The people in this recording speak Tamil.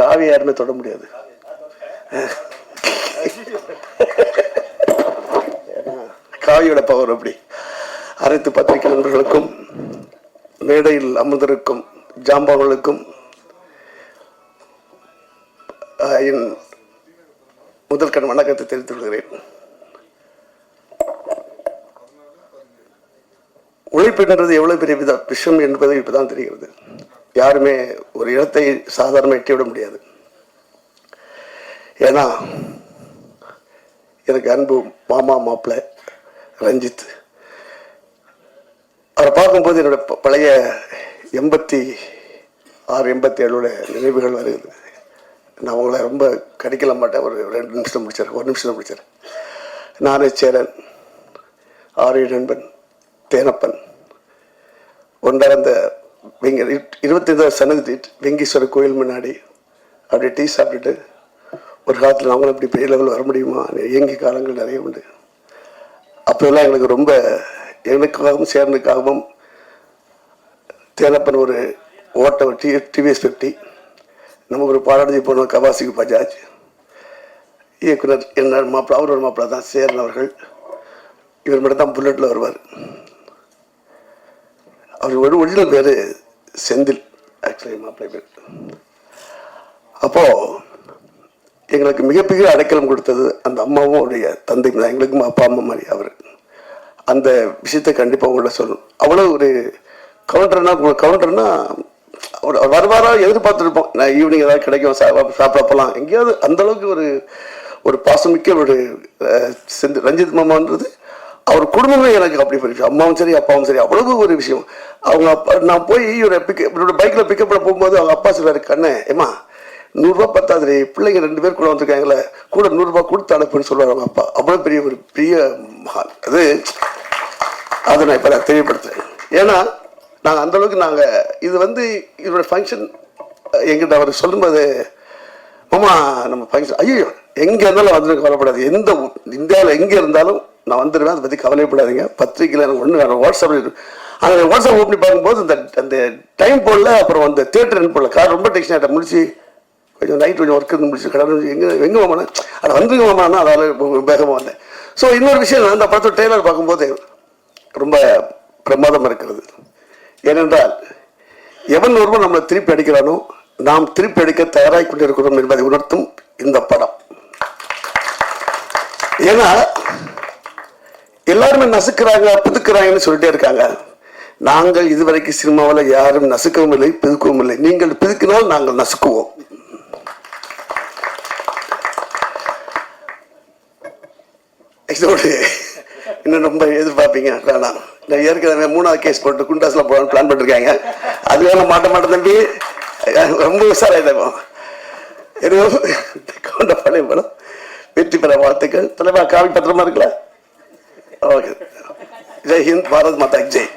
காவி யாருமே தொட முடியாது. காவியோட பவர் அப்படி. அனைத்து பத்திரிகை நண்பர்களுக்கும் மேடையில் அமர்ந்திருக்கும் ஜாம்பவர்களுக்கும் என் முதல் கண் வணக்கத்தை தெரிவித்துக் கொள்கிறேன். உழைப்புன்றது எவ்வளவு பெரிய விஷயம் என்பது இப்பதான் தெரிகிறது. யாருமே ஒரு இடத்தை சாதாரணமாக எட்டிவிட முடியாது. ஏன்னா எனக்கு அன்பு மாமா மாப்பிள்ளை ரஞ்சித். அவரை பார்க்கும்போது என்னோட ப- பழைய எண்பத்தி ஆறு எண்பத்தி ஏழோட நினைவுகள் வருகிறது நான் அவங்கள ரொம்ப கடிக்கல மாட்டேன். ஒரு ரெண்டு நிமிஷம் முடிச்சார் ஒரு நிமிஷம் முடிச்சார் நானே சேரன் ஆரிய நண்பன் தேனப்பன் ஒன்றாக அந்த வெங்க இருபத்தைந்தாவது சன்னதி வெங்கீஸ்வரர் கோயில் முன்னாடி அப்படியே டீ சாப்பிட்டுட்டு ஒரு காலத்தில் அவங்களும் இப்படி பெரிய லெவலில் வர முடியுமா? இயங்கி காலங்கள் நிறைய உண்டு. அப்போல்லாம் எங்களுக்கு ரொம்ப எனக்காகவும் சேர்ந்துக்காகவும் தேனப்பன் ஒரு ஓட்ட டி டிவிஎஸ் ஃபிஃப்டி நம்ம ஒரு பாலாடி போனோம் கவாசிக்கு பஜாஜ். இயக்குனர் என்ன மாப்பிள்ள அவரோட மாப்பிள்ள தான் சேரன் அவர்கள். இவர் மட்டும் தான் புல்லட்டில் வருவார். அவர் ஒரு ஒரிஜினல் பேர் செந்தில் ஆக்சுவலி மாப்பிள்ளை பேர். அப்போது எங்களுக்கு மிகப்பெரிய அடைக்கலம் கொடுத்தது அந்த அம்மாவும் அவருடைய தந்தை தான் எங்களுக்கும் அப்பா அம்மா மாதிரி அவர். அந்த விஷயத்தை கண்டிப்பாக உங்கள்ட்ட சொல்லணும். அவ்வளோ ஒரு கவுண்டர்னா கவுண்டர்னா அவர் அவர் வருவாரா எதிர்பார்த்துருப்போம். நான் ஈவினிங் ஏதாவது கிடைக்கும் சாப்பிட போகலாம் எங்கேயாவது அந்த அளவுக்கு ஒரு ஒரு பாசமிக்க ஒரு செந்தில் செந்து ரஞ்சித் மாமான்றது அவர் குடும்பமே எனக்கு அப்படி போயிடுச்சு விஷயம். அம்மாவும் சரி அப்பாவும் சரி அவ்வளவு ஒரு விஷயம். அவங்க அப்பா நான் போய் இவரை பிக்க இவரோட பைக்கில் பிக்கப் பண்ண போகும்போது அவங்க அப்பா சொல்றாரு கண்ணே ஏமா நூறுரூவா பத்தாது பிள்ளைங்க ரெண்டு பேர் கூட வந்திருக்காங்களே கூட நூறுரூவா கொடுத்து அனுப்புன்னு சொல்லுவார் அவங்க அப்பா. அவ்வளோ பெரிய ஒரு பெரிய மகான் அது அதை நான் இப்போ நான் தெரியப்படுத்துறேன் ஏன்னா நாங்கள் அந்த அளவுக்கு நாங்கள் இது வந்து இதோட ஃபங்க்ஷன் எங்கிட்ட அவர் சொல்லும்போது மாமா நம்ம ஃபங்க்ஷன் ஐயோ எங்கே இருந்தாலும் வந்துட்டு கவலைப்படாது எந்த இந்தியாவில் எங்கே இருந்தாலும் நான் வந்துடுவேன் அதை பற்றி கவலைப்படாதீங்க. பத்திரிக்கையில் எனக்கு ஒன்று வேணும். வாட்ஸ்அப்பில் அந்த வாட்ஸ்அப் ஓப்பன் பார்க்கும்போது அந்த அந்த டைம் போடல அப்புறம் அந்த தேட்டர் போடல கார் ரொம்ப டென்ஷன் ஆகிட்ட முடிச்சு கொஞ்சம் நைட் கொஞ்சம் ஒர்க் இருந்து முடிச்சு கடை எங்கே எங்கே மாமா அதை வந்துருங்க மாமானா அதால் வேகமாக வந்தேன். ஸோ இன்னொரு விஷயம் நான் அந்த படத்தோட டெய்லர் பார்க்கும்போது ரொம்ப பிரமாதம் இருக்கிறது. ஏனென்றால் எவன் ஒருவன் நம்மளை திருப்பி அடிக்கிறானோ நாம் திருப்பி அடிக்க தயாராகி கொண்டிருக்கிறோம் என்பதை உணர்த்தும் இந்த படம். ஏன்னா எல்லாருமே நசுக்கிறாங்க புதுக்கிறாங்கன்னு சொல்லிட்டே இருக்காங்க. நாங்கள் இதுவரைக்கும் சினிமாவில் யாரும் நசுக்கவும் இல்லை பிதுக்கவும் இல்லை. நீங்கள் பிதுக்கினால் நாங்கள் நசுக்குவோம். இதோடு இன்னும் ரொம்ப எதிர்பார்ப்பீங்க வேணாம். நான் ஏற்கனவே மூணாவது கேஸ் போட்டு குண்டாஸ்ல போகலான்னு பிளான் பண்ணிருக்காங்க. அது வேற மாட்ட மாட்டேன் தம்பி. ரொம்ப உஷாராயிட்டோம் ஏதோ கொண்ட பழைய படம். வெற்றி பெற வாழ்த்துக்கள். தலைவா காவி பத்திரமா இருக்கல? ஓகே. ஜெய் ஹிந்த் பாரத் மாதா ஜெய்.